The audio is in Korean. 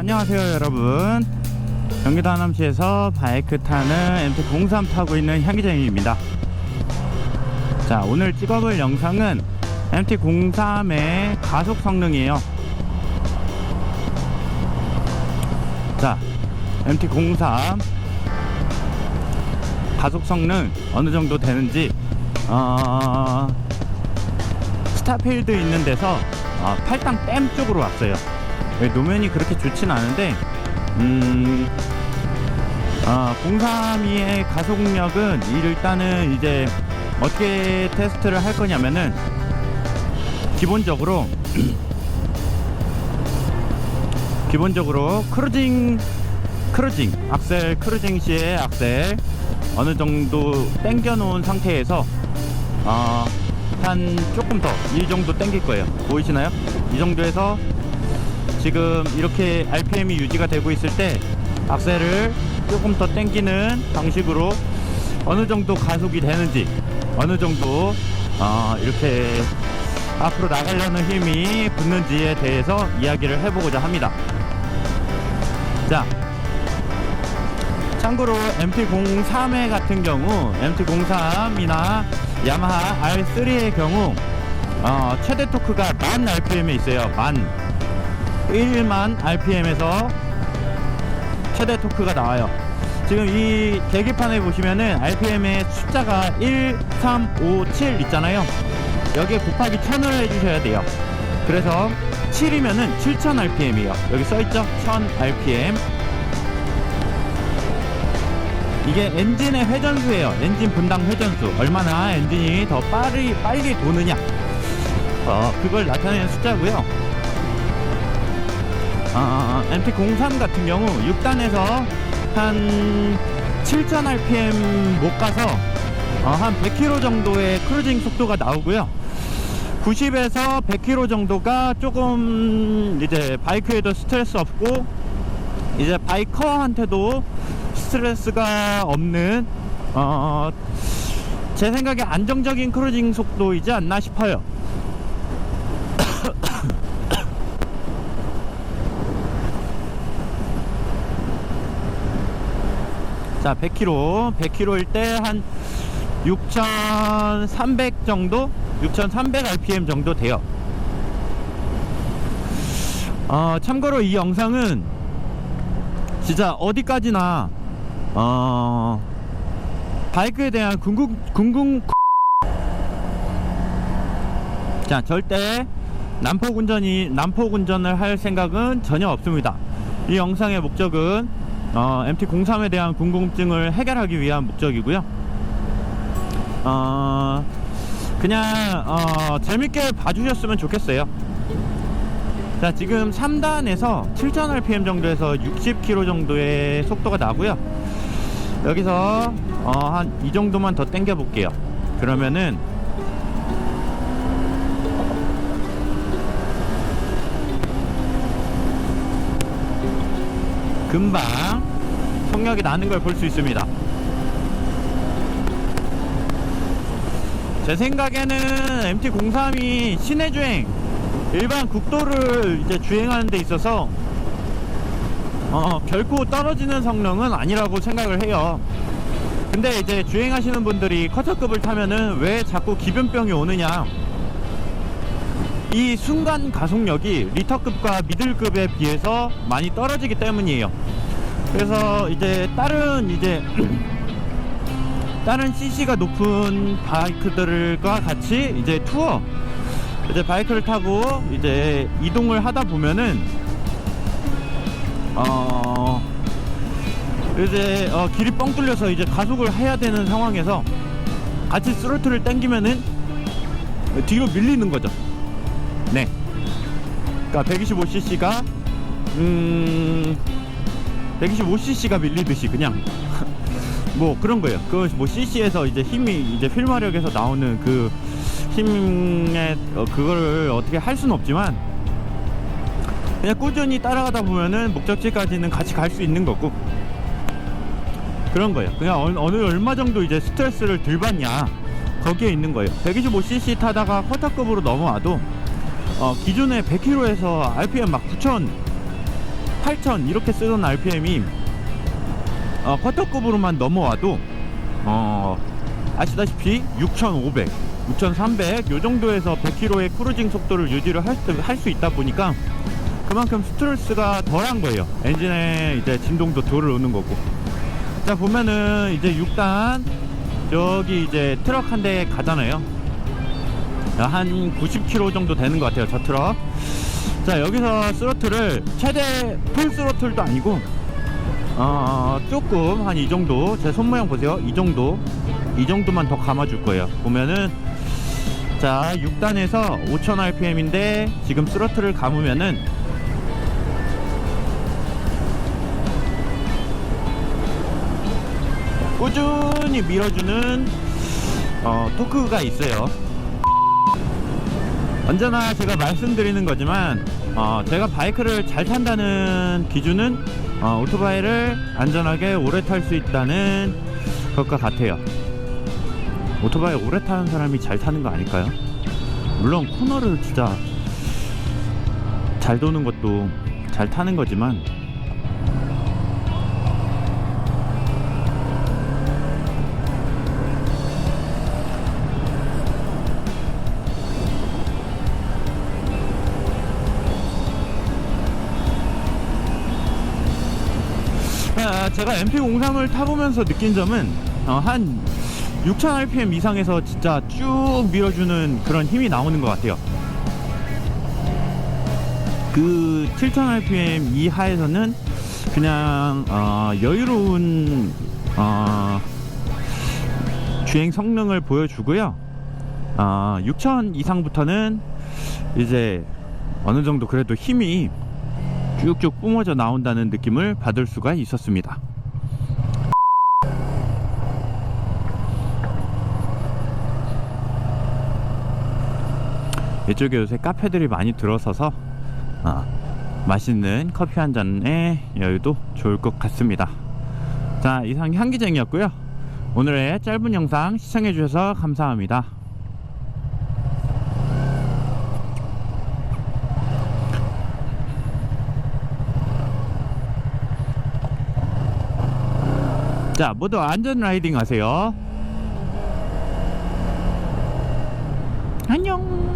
안녕하세요 여러분. 경기도 하남시에서 바이크 타는 MT03 타고 있는 향기쟁이입니다. 자 오늘 찍어볼 영상은 MT03의 가속 성능이에요. 자 MT03 가속 성능 어느 정도 되는지 어... 스타필드 있는 데서 어, 팔당 댐 쪽으로 왔어요. 예, 노면이 그렇게 좋진 않은데 음, 아, 032의 가속력은 일단은 이제 어떻게 테스트를 할 거냐면은 기본적으로 기본적으로 크루징 크루징 악셀 크루징 시에 악셀 어느 정도 당겨 놓은 상태에서 어, 한 조금 더 이 정도 당길 거예요 보이시나요? 이 정도에서 지금 이렇게 RPM이 유지가 되고 있을 때 악셀을 조금 더 당기는 방식으로 어느 정도 가속이 되는지 어느 정도 어, 이렇게 앞으로 나가려는 힘이 붙는지에 대해서 이야기를 해보고자 합니다. 자, 참고로 MT-03의 같은 경우 MT-03이나 야마하 R3의 경우 어, 최대 토크가 만 RPM에 있어요. 만 1만 RPM에서 최대 토크가 나와요. 지금 이 계기판에 보시면은 RPM의 숫자가 1, 3, 5, 7 있잖아요. 여기에 곱하기 1000을 해주셔야 돼요. 그래서 7이면은 7000 RPM이에요. 여기 써있죠? 1000 RPM. 이게 엔진의 회전수예요. 엔진 분당 회전수. 얼마나 엔진이 더 빠르, 빨리 도느냐. 어, 그걸 나타내는 숫자고요. 어, MT-03 같은 경우 6단에서 한 7000 rpm 못 가서 어, 한 100km 정도의 크루징 속도가 나오고요. 90에서 100km 정도가 조금 이제 바이크에도 스트레스 없고 이제 바이커한테도 스트레스가 없는 어, 제 생각에 안정적인 크루징 속도이지 않나 싶어요. 자 100km 100km일 때 한 6300 정도? 6300 rpm 정도 돼요. 어, 참고로 이 영상은 진짜 어디까지나 어, 바이크에 대한 궁금 궁금 자 절대 난폭 운전이 난폭 운전을 할 생각은 전혀 없습니다. 이 영상의 목적은 어, MT-03에 대한 궁금증을 해결하기 위한 목적이고요. 어, 그냥 어, 재밌게 봐주셨으면 좋겠어요. 자, 지금 3단에서 7000rpm 정도에서 60km 정도의 속도가 나고요. 여기서 어, 한 이 정도만 더 당겨 볼게요. 그러면은 금방 속력이 나는 걸 볼 수 있습니다. 제 생각에는 MT-03이 시내 주행, 일반 국도를 이제 주행하는 데 있어서 어, 결코 떨어지는 성능은 아니라고 생각을 해요. 근데 이제 주행하시는 분들이 커터급을 타면은 왜 자꾸 기변병이 오느냐? 이 순간 가속력이 리터급과 미들급에 비해서 많이 떨어지기 때문이에요. 그래서 이제 다른 이제 다른 CC가 높은 바이크들과 같이 이제 투어 이제 바이크를 타고 이제 이동을 하다 보면은 어 이제 어 길이 뻥 뚫려서 이제 가속을 해야 되는 상황에서 같이 스로틀을 당기면은 뒤로 밀리는 거죠. 네. 그러니까 125cc가 음 125cc가 밀리듯이 그냥 뭐 그런 거예요. 그뭐 cc에서 이제 힘이 이제 필마력에서 나오는 그 힘의 어, 그거를 어떻게 할 수는 없지만 그냥 꾸준히 따라가다 보면은 목적지까지는 같이 갈 수 있는 거고 그런 거예요. 그냥 어느, 어느 얼마 정도 이제 스트레스를 덜 받냐 거기에 있는 거예요. 125cc 타다가 쿼터급으로 넘어와도 어, 기존에 100km에서 RPM 막 9,000 8000 이렇게 쓰던 RPM이 어, 쿼터급으로만 넘어와도 어, 아시다시피 6500, 6300 요 정도에서 100km의 크루징 속도를 유지를 할 수 있다 보니까 그만큼 스트레스가 덜한 거예요. 엔진에 이제 진동도 덜 오는 거고. 자 보면은 이제 6단 여기 이제 트럭 한 대 가잖아요. 한 90km 정도 되는 것 같아요. 저 트럭. 자 여기서 스로틀을 최대 풀 스로틀도 아니고 어 조금 한 이 정도 제 손 모양 보세요. 이 정도 이 정도만 더 감아줄 거예요. 보면은 자 6단에서 5000rpm인데 지금 스로틀을 감으면은 꾸준히 밀어주는 어, 토크가 있어요. 언제나 제가 말씀드리는 거지만 어, 제가 바이크를 잘 탄다는 기준은 어, 오토바이를 안전하게 오래 탈 수 있다는 것과 같아요. 오토바이 오래 타는 사람이 잘 타는 거 아닐까요? 물론 코너를 진짜 잘 도는 것도 잘 타는 거지만 아, 제가 MP03을 타보면서 느낀 점은 어, 한 6000rpm 이상에서 진짜 쭉 밀어주는 그런 힘이 나오는 것 같아요. 그 7000rpm 이하에서는 그냥 어, 여유로운 어, 주행 성능을 보여주고요. 어, 6000 이상부터는 이제 어느 정도 그래도 힘이 쭉쭉 뿜어져 나온다는 느낌을 받을 수가 있었습니다. 이쪽에 요새 카페들이 많이 들어서서 어, 맛있는 커피 한 잔의 여유도 좋을 것 같습니다. 자, 이상 향기쟁이였고요. 오늘의 짧은 영상 시청해주셔서 감사합니다. 자, 모두 안전 라이딩 하세요. 안녕.